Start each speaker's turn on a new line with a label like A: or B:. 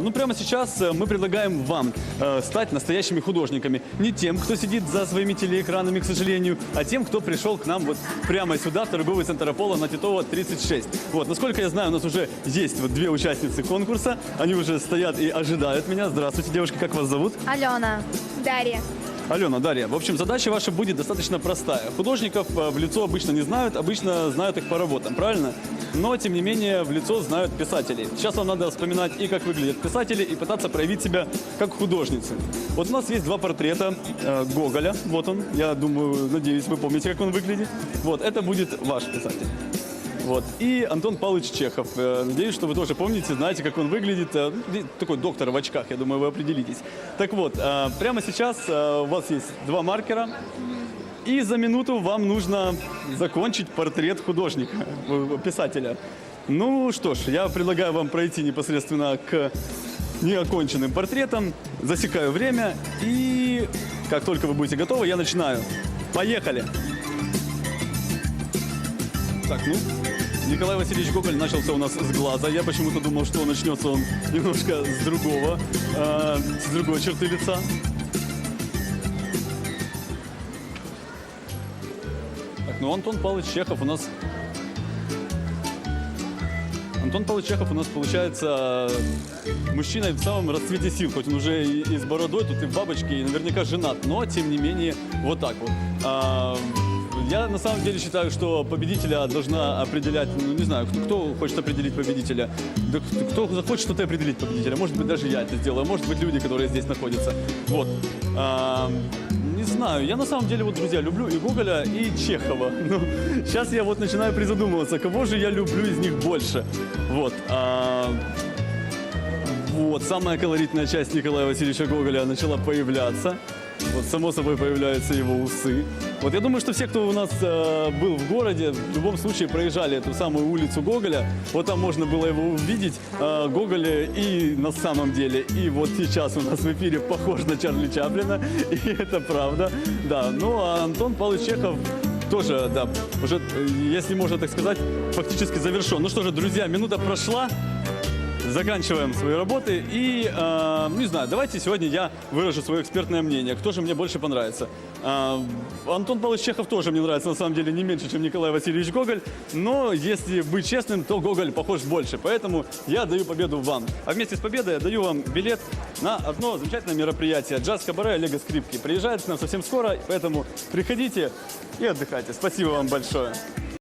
A: Ну, прямо сейчас э, мы предлагаем вам э, стать настоящими художниками. Не тем, кто сидит за своими телеэкранами, к сожалению, а тем, кто пришел к нам вот прямо сюда, в торговый центр Аполло на Титова 36. Вот, насколько я знаю, у нас уже есть вот две участницы конкурса. Они уже стоят и ожидают меня. Здравствуйте, девушки, как вас зовут?
B: Алена.
C: Дарья.
A: Алена, Дарья, в общем, задача ваша будет достаточно простая. Художников э, в лицо обычно не знают, обычно знают их по работам, правильно? Но, тем не менее, в лицо знают писателей. Сейчас вам надо вспоминать и как выглядят писатели, и пытаться проявить себя как художницы. Вот у нас есть два портрета э, Гоголя. Вот он. Я думаю, надеюсь, вы помните, как он выглядит. Вот, это будет ваш писатель. Вот. И Антон Павлович Чехов. Э, Надеюсь, что вы тоже помните, знаете, как он выглядит. Э, ну, Такой доктор в очках, я думаю, вы определитесь. Так вот, э, прямо сейчас у вас есть два маркера. И за минуту вам нужно закончить портрет художника, писателя. Ну что ж, я предлагаю вам пройти непосредственно к неоконченным портретам. Засекаю время. И как только вы будете готовы, я начинаю. Поехали! Так, ну, Николай Васильевич Гоголь начался у нас с глаза. Я почему-то думал, что начнется он немножко с другого, э, с другой черты лица. Так, ну Антон Павлович Чехов у нас... Антон Павлович Чехов у нас получается э, мужчина в самом расцвете сил, хоть он уже и, с бородой, тут и в бабочке, и наверняка женат, но тем не менее вот так вот. Я на самом деле считаю, что победителя должна определять, ну не знаю, кто, кто хочет определить победителя. Да кто, захочет что-то определить победителя. Может быть, даже я это сделаю, может быть, люди, которые здесь находятся. Вот. А, не знаю, я на самом деле, вот, друзья, люблю и Гоголя, и Чехова. Ну, сейчас я вот начинаю призадумываться, кого же я люблю из них больше. Вот. а, вот, самая колоритная часть Николая Васильевича Гоголя начала появляться. Само собой, появляются его усы. Вот я думаю, что все, кто у нас э, был в городе, в любом случае проезжали эту самую улицу Гоголя. Вот там можно было его увидеть, э, Гоголя и на самом деле. И вот сейчас у нас в эфире похож на Чарли Чаплина, и это правда. Да, ну а Антон Павлович Чехов тоже, да, уже, э, если можно так сказать, фактически завершен. Ну что же, друзья, минута прошла заканчиваем свои работы. И, э, не знаю, давайте сегодня я выражу свое экспертное мнение. Кто же мне больше понравится? Э, Антон Павлович Чехов тоже мне нравится, на самом деле, не меньше, чем Николай Васильевич Гоголь. Но, если быть честным, то Гоголь похож больше. Поэтому я даю победу вам. А вместе с победой я даю вам билет на одно замечательное мероприятие. Джаз-кабаре Олега Скрипки. Приезжает к нам совсем скоро, поэтому приходите и отдыхайте. Спасибо вам большое.